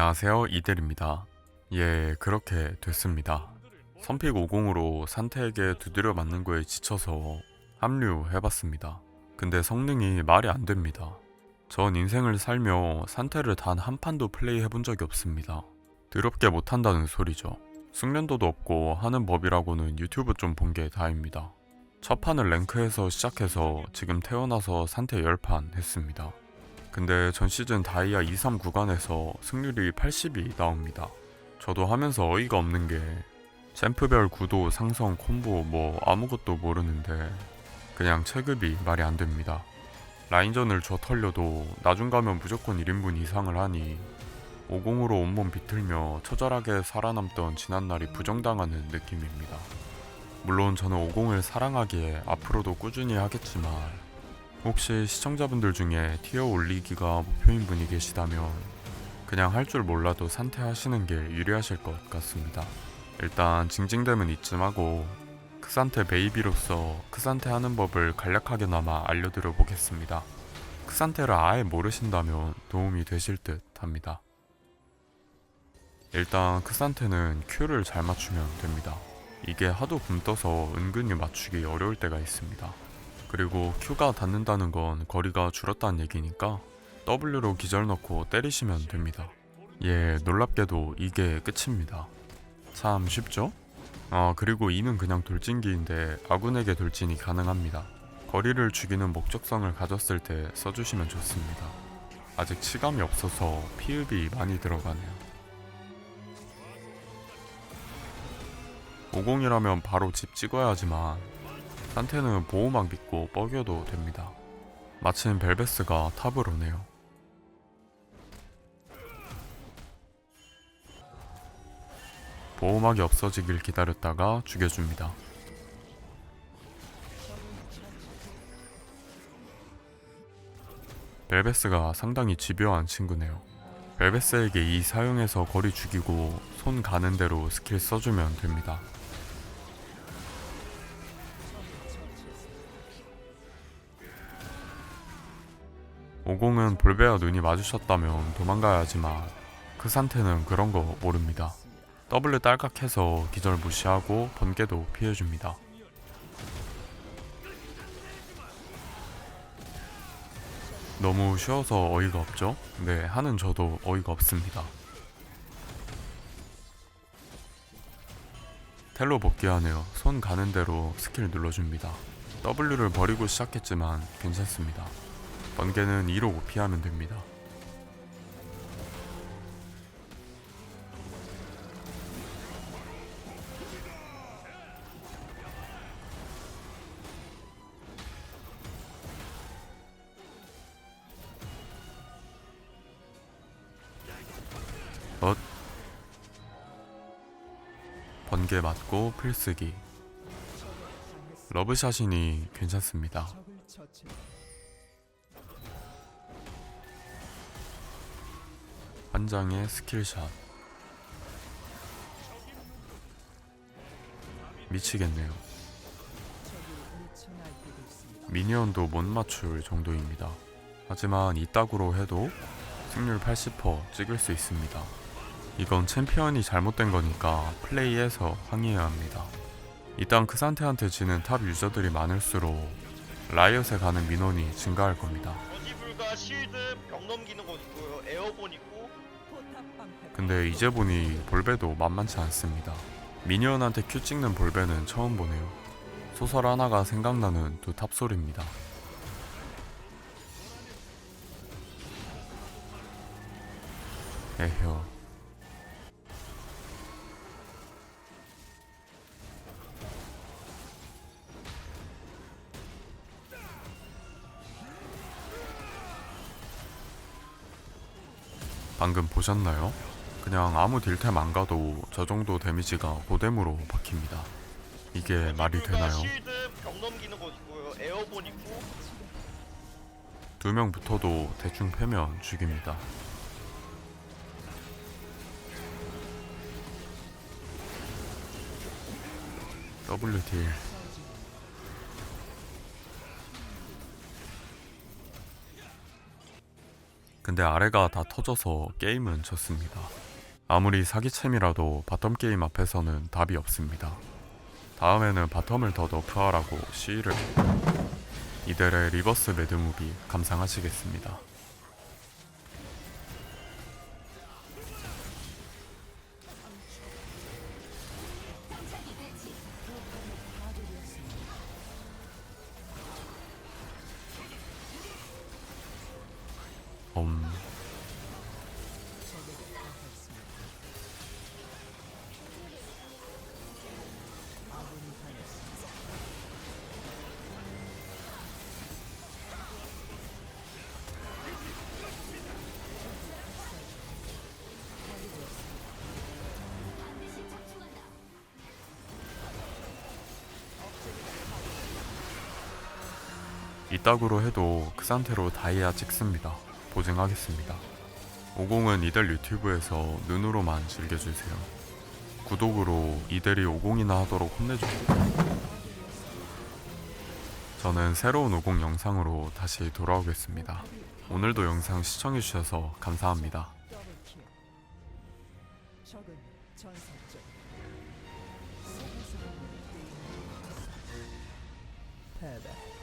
안녕하세요 이델입니다. 예 그렇게 됐습니다. 선픽 50으로 산태에게 두드려 맞는 거에 지쳐서 합류 해봤습니다. 근데 성능이 말이 안 됩니다. 전 인생을 살며 산태를 단 한 판도 플레이해본 적이 없습니다. 더럽게 못한다는 소리죠. 숙련도도 없고 하는 법이라고는 유튜브 좀 본 게 다입니다. 첫 판을 랭크에서 시작해서 지금 태어나서 산태 10판 했습니다. 근데 전 시즌 다이아 2, 3 구간에서 승률이 80이 나옵니다. 저도 하면서 어이가 없는 게 챔프별 구도, 상성, 콤보 뭐 아무것도 모르는데 그냥 체급이 말이 안 됩니다. 라인전을 줘 털려도 나중 가면 무조건 1인분 이상을 하니 50으로 온몸 비틀며 처절하게 살아남던 지난날이 부정당하는 느낌입니다. 물론 저는 50을 사랑하기에 앞으로도 꾸준히 하겠지만 혹시 시청자분들 중에 티어 올리기가 목표인 분이 계시다면 그냥 할 줄 몰라도 산태하시는 게 유리하실 것 같습니다. 일단 징징댐은 이쯤 하고 크산테 베이비로서 크산테 하는 법을 간략하게나마 알려드려 보겠습니다. 크산테를 아예 모르신다면 도움이 되실 듯 합니다. 일단 크산테는 Q를 잘 맞추면 됩니다. 이게 하도 굼떠서 은근히 맞추기 어려울 때가 있습니다. 그리고 Q가 닿는다는 건 거리가 줄었다는 얘기니까 W로 기절 넣고 때리시면 됩니다. 예, 놀랍게도 이게 끝입니다. 참 쉽죠? 아, 그리고 E는 그냥 돌진기인데 아군에게 돌진이 가능합니다. 거리를 죽이는 목적성을 가졌을 때 써주시면 좋습니다. 아직 치감이 없어서 피읍이 많이 들어가네요. 50이라면 바로 집 찍어야 하지만 산테는 보호막 믿고 뻐겨도 됩니다. 마침 벨베스가 탑을 오네요. 보호막이 없어지길 기다렸다가 죽여줍니다. 벨베스가 상당히 집요한 친구네요. 벨베스에게 이 사용해서 거리 죽이고 손 가는 대로 스킬 써주면 됩니다. 50은 볼베와 눈이 마주쳤다면 도망가야 하지만 그 상태는 그런 거 모릅니다. W 딸깍해서 기절 무시하고 번개도 피해줍니다. 너무 쉬워서 어이가 없죠? 네, 하는 저도 어이가 없습니다. 텔로 복귀하네요. 손 가는 대로 스킬 눌러줍니다. W를 버리고 시작했지만 괜찮습니다. 번개는 2로 피하면 됩니다. 엇 번개 맞고 필쓰기 러브샷이니 괜찮습니다. 환장의 스킬샷. 미치겠네요. 미니언도 못 맞출 정도입니다. 하지만 이따구로 해도 승률 80% 찍을 수 있습니다. 이건 챔피언이 잘못된 거니까 플레이에서 항의해야 합니다. 일단 크산테한테 지는 탑 유저들이 많을수록 라이엇에 가는 민원이 증가할 겁니다. 실드 벽 넘기는 건 있고요. 에어본 있고 근데 이제 보니 볼베도 만만치 않습니다. 미니언한테 큐 찍는 볼베는 처음 보네요. 소설 하나가 생각나는 두 탑솔입니다. 에휴. 방금 보셨나요? 그냥 아무 딜템 안 가도 저 정도 데미지가 고뎀으로 박힙니다. 이게 말이 저지불가 되나요? 실드 벽 넘기는 건 있고요 에어본 있고 두 명 붙어도 대충 패면 죽입니다. WD 근데 아래가 다 터져서 게임은 졌습니다. 아무리 사기챔이라도 바텀 게임 앞에서는 답이 없습니다. 다음에는 바텀을 더 너프하라고 시위를 이들의 리버스 매드무비 감상하시겠습니다. 음, 이따구로 해도 그 상태로 다이아 찍습니다. 보증하겠습니다. 50은 이들 유튜브에서 눈으로만 즐겨주세요. 구독으로 이들이 50이나 하도록 혼내주세요. 저는 새로운 50 영상으로 다시 돌아오겠습니다. 오늘도 영상 시청해주셔서 감사합니다. 더